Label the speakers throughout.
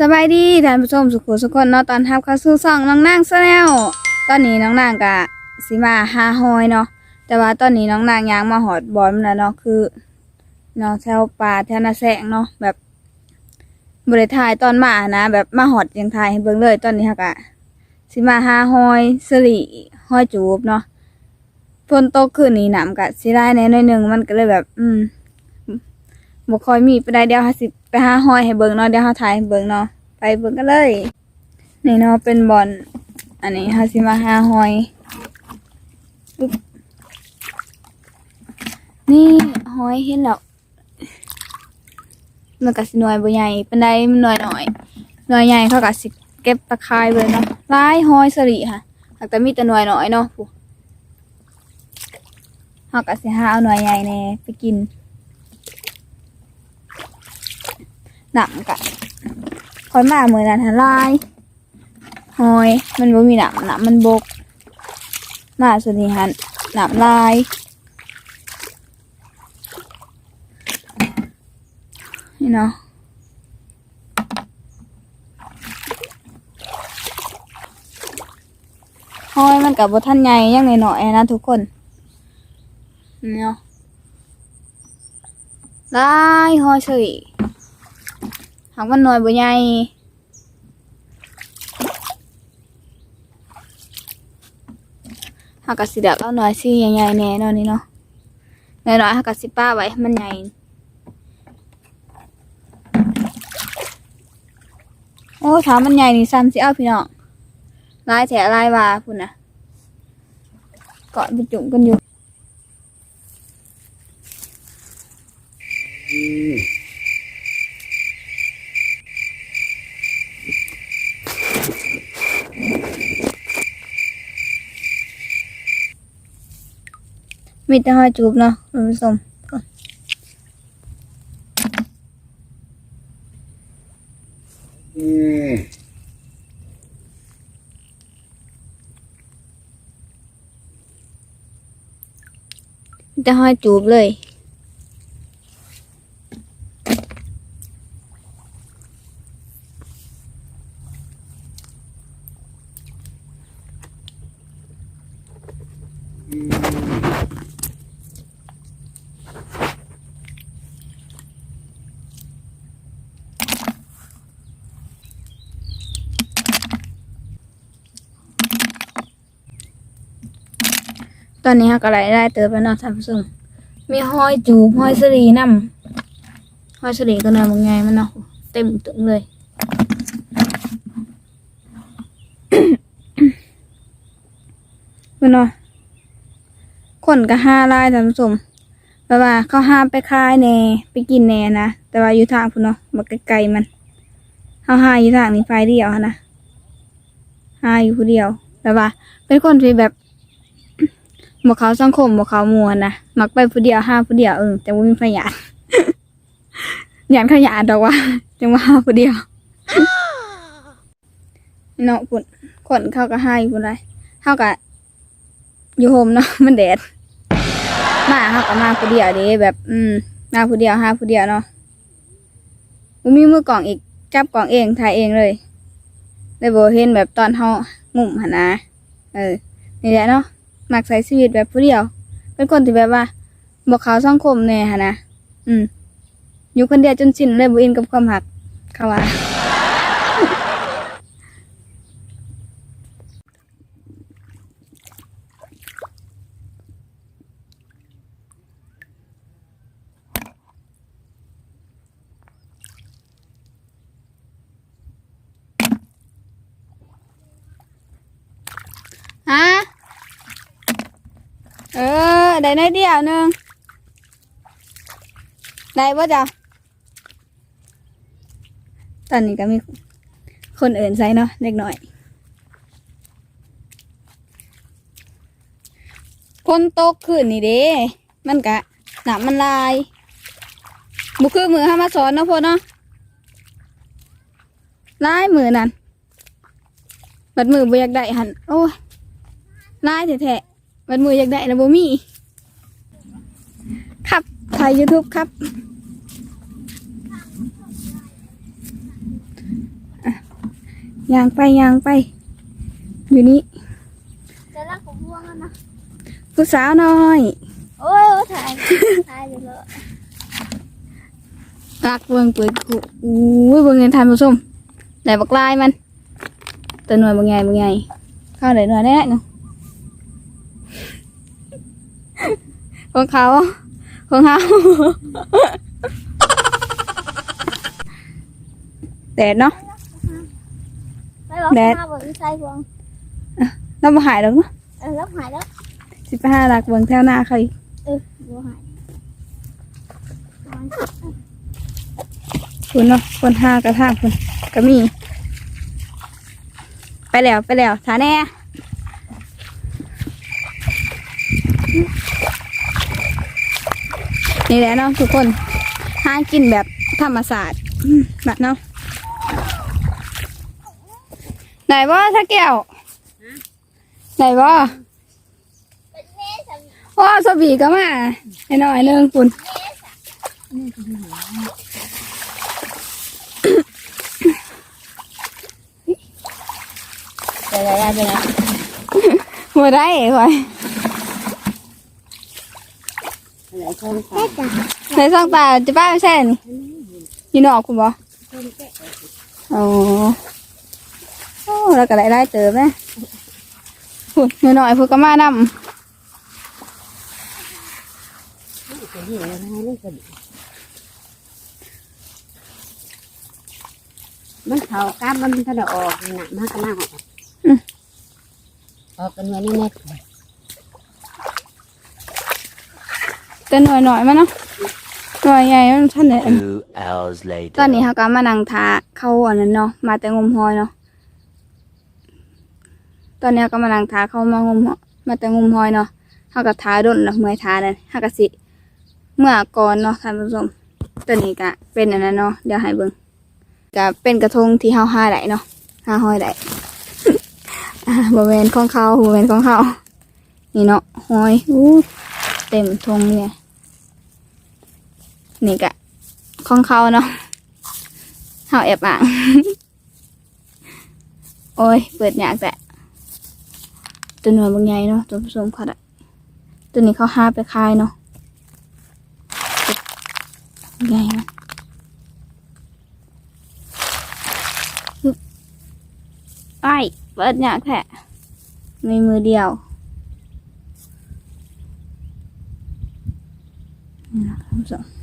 Speaker 1: สบายดีท่านผู้ชมสุขุสุขคนเนาะตอนทับเข้าสู่ซ่องน้องนางซะแล้วตอนนี้น้องนางกะสิมาหาหอยเนาะแต่ว่าตอนนี้น้องนางยางมาหอดบอลแล้วเนาะคือเนาะแถวป่าแถวนาแสงเนาะแบบบริถ่ายตอนมานะ แบบมาหอดยังถ่ายให้เบิ่งเลยตอนนี้ค่ะกะสิมาหาหอยสลีหอยจูบเนาะฝนตกคืนนี้น้ำกะสิได้แน่หน่อยหนึงมันก็เลยแบบ อืม บ่ค่อยมีไปได้เดี๋ยวหาสิไปหาหอยให้เบิ่งเนาะเดี๋ยวหาถ่ายให้เบิ่งเนาะไปเบิ่งกันเลยนี่เนาะเป็นบอลอันนี้ฮาซิมาฮาหอยนี่หอยเห็นแล้วมันก็สิหน่วยบ่ใหญ่ปานใดมันหน่วยน้อยหน่วยใหญ่เขาก็สิเก็บตะไคร้ไว้เนาะหลายหอยสลิค่ะหากแต่มีแต่หน่วยน้อยเนาะผู้เฮาก็สิหาเอาหน่วยใหญ่แน่ไปกิน หนังกะคอยมาเมื่อนั้นหาลายหอย มันบ่มีหนามหนามมันบก มาสุดนี้หันหนามลายนี่เนาะหอยมันกับบท่านใหญ่ยังหน่อยนะทุกคนนี่เนาะลายหอยเฉย หากมันหน่อยบ่ใหญ่หากกสิเดบเอาหน่อยสิใหญ่ๆแน่เนอนนี่เนาะน้อยๆหากกสิป้าไว้ให้มันใหญ่โอ้ถามมันใหญ่นี่ซ้ำสิเอาพี่น้องลายแถลายว่าพุ่นนะเกาะไปจุ่มกันอยู่ มีแต่หอยจูบเนาะคุณผู้ชมมีแต่หอยจูบเลย ตอนนี้ฮะก็ไล่ได้เติบแล้วเนาะท่านผู้ชมมีห้อยจูบหอยสลีน้ำหอยสลีก็เนื้อมันไงมันเนาะเต็มตึงเลยมันเนาะคนก็ห้าลายท่านผู้ชมแปลว่าเขาห้ามไปขายแน่ไปกินแน่นะแต่ว่าอยู่ทางพุ่นเนาะมาไกลๆมันเขาห้าอยู่ทางนี้ไฟเดียวนนะห้าอยู่ผู้เดียวแปลว่า เป็นคนที่แบบ บกเขาสังคมบกเขามวลนะมักไปผู้เดียวห้าผู้เดียวเออแต่ว่ามีพยานหยานขยานดอกว่าจังว่าห้าผู้เดียวเนาะปุ่นคนเข้าก็ให้ปุ่นไรเข้าก็อยู่โฮมเนาะมันแดดมาเข้าก็มาผู้เดียวเด้แบบ อืมมาผู้เดียวห้าผู้เดียวเนาะมีมือกล่องอีกจับกล่องเองถ่ายเองเลยเลยโบเห็นแบบตอนเฮางุ่มหนนะเออนี่แหละเนาะ มักใช้ชีวิตแบบผู้เดียว เป็นคนที่แบบว่าบอกเขาสังคมแน่ฮะนะอืมอยู่คนเดียวจนชินเลยบุอินกับความหักเขาว่า ฮะ เออ ได้น้อยเดียวนึงได้ป่ะจ๊ะตอนนี้ก็มีคนอื่นใส่เนาะเล็กน้อยคนตกขึ้นนี่เด้ มันกะหนามันลายบุคือมือห้ามาสอนเนาะพ่อเนาะลายมือนั่นบัดมือบ่อยากได้หันโอ้ยลายแท้ๆวันมืออยากได้นะบ่มีครับถ่าย YouTube ครับย่างไปย่างไป อยู่นี่
Speaker 2: จะรักของพวงแล้วนะ
Speaker 1: ผู้สาวน้อย
Speaker 2: โอ้ยโอ้ยถ่ายถ่ายอยู่เลย
Speaker 1: รักเบิ่งเปิดคุอู้ยเบิ่งเงินทานผู้ชมได้บักลายมันตัวหน่วยบางใหญ่บางใหญ่เข้าได้หน่วยแน่เนาะของเขา ของเขาแดดเนาะ
Speaker 2: ไปบอก
Speaker 1: แดด
Speaker 2: มาบอกอีใส่พวง
Speaker 1: เราบ่หายแล้วเนาะ
Speaker 2: เออรับหายแล้ว
Speaker 1: สิไปห้ารักเบิ่งแถวหน้าเขาอีก
Speaker 2: เออบัวหาย
Speaker 1: คุณเนาะคนห้ากระทางคุณก็มี ไปแล้วไปแล้วทาแน่ นี่แหละเนาะทุกคนห้ากินแบบธรรมศาสตร์อืมแบบเนาะไหนว่าถ้าแก้วไหนว่า
Speaker 2: เป็นแม่สามี
Speaker 1: ว่าสบีก็มาไอ้น้อยหนึงคุณ
Speaker 2: เดี๋ยวเดี๋ยวเดี๋ยว
Speaker 1: มาได้ไว้
Speaker 2: เดี๋ยวชมแค่จ้ะ
Speaker 1: ในซองตาจะป้าไม่ใช่นี่ยีนอกคุณบออ๋อโอ้แล้วก็ได้ได้เจอไหมพูดหน่อยๆพูดก็มานำ
Speaker 2: มันเขากล้ามมันถ้าเราออกหนักมากก็น่าออกออกกันไว้แน่
Speaker 1: แต่หน่อยหน่อยๆมันเนาะหน่อยใหญ่มันท่านเนี่ย
Speaker 3: Two hours later.
Speaker 1: ตอนนี้เขาก็มานั่งทาเข้าอันนั้นเนาะมาแต่งมหอยเนาะตอนนี้เขาก็มานั่งทาเข้ามางมหอยมาแต่งมหอยเนาะเขาก็ทาดนเนาะเมื่อยทาเลยเขาก็สิเมื่อก่อนเนาะท่านผู้ชมตัวนี้ก็เป็นอันนั้นเนาะเดี๋ยวให้เบิ่งก็เป็นกระทงที่เฮาหาได้เนาะหาหอยได้อ่าบริเวณของเขาบริเวณของเขานี่เนาะหอยอู้เต็มทงเนี่ย นี่ก็ของเขาเนาะเฮาแอบอ่าง โอ้ย เปิดยากแต่ตัวหน่วยบางใหญ่เนาะตัวผสมเขาดตัวนี้เขาห้าไปขายเนาะใหญ่นะไอ้เปิดยากแท้มีมือเดียวนี่นะท่านผู้ชม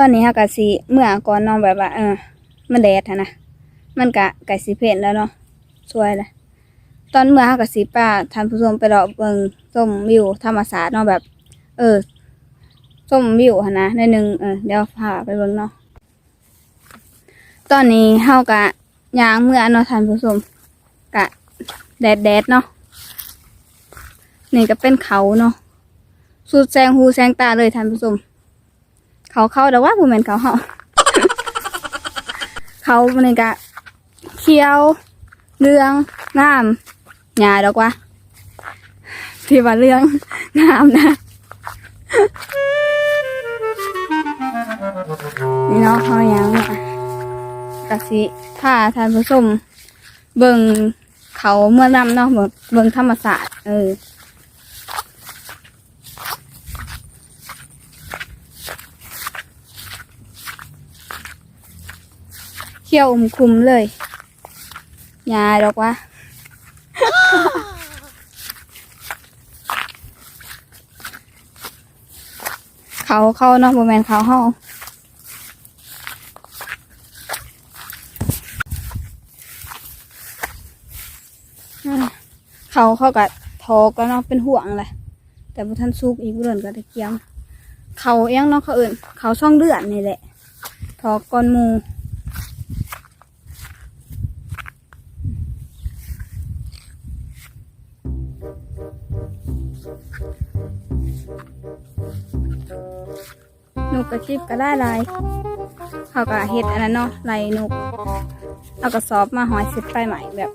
Speaker 1: ตอนนี้ฮะกะสีเมื่อก่อนน้องแบบว่า เออ มันแดดหั้นะมันกะไก่สีเพนแล้วเนาะสวยเลยตอนเมื่อฮะกะสีป้าท่านผู้ชมไปรอเบิงส้มวิวธรรมศาสตร์เนาะแบบ เออส้มวิวหนนะในหนึ่งเออเดี๋ยวพาไปเบิ่งเนาะตอนนี้เฮากะยางเมื่อเนาะท่านผู้ชมกะแดดแดดเนาะนี่ก็เป็นเขาเนาะสุดแสงหูแสงตาเลยท่านผู้ชม เขาเข้าแต่ว่าผู้แมนเขาเฮาเขามันนี่กะเขียวเหลืองงามหยาดอกว่าที่ว่าเหลืองงามนะนี่เนาะเขายังอะกะสิถ้าท่านผู้ชมเบิ่งเขาเมื่อนำเนาะเบิ่งเบิ่งธรรมศาสตร์เออ เขี้ยวอุ้มคุมเลยยาดอกว่าเขาเข้าเนาะบ่แมนเขาเฮาเขาเขาก็ทอกแล้วเนาะเป็นห่วงเลยแต่พอท่านซุกอีกเดือนก็ตะเกียมเขาเอี้ยงเนาะเขาเอื่นเขาช่องเดือนนี่แหละทอก้อนมู กกระจิบก็ได้ลายเขาก็เฮ็ดอันนั้นเนาะลายนกเอากระสอบมาห้อยเสร็จไปใหม่แบบ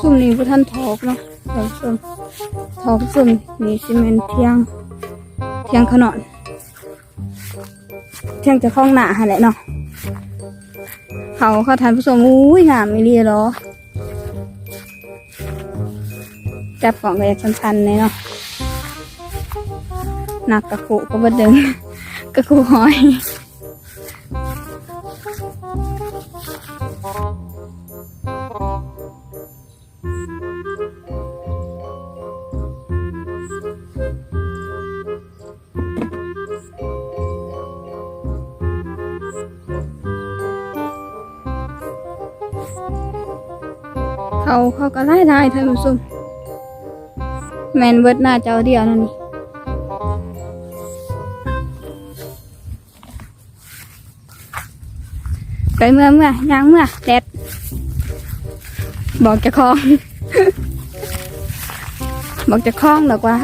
Speaker 1: สุ่มนี้พุท่านทอกเนาะเดี๋ยวชม ทอกซุ่มนี่ซีเมนเทียง เทียงขนอนเทียงจะคล้องหนาหาแหละเนาะเขาเขาทานผู้ชมอุ้ยงามไม่รีหรอจับกล่องก็อยากชันๆเลยเนาะหนักกระคุก็บดดึงกระคุหอย เขาเขาก็ไล่ไล่ท่านผู้ชมแมนเวิร์ดหน้าเจ้าเดียวนั่นนี่ไปเมื่อเมื่อย่างเมื่อแดดบอกเจะคล้าของ บอกเจะคล้าของหรอกว่า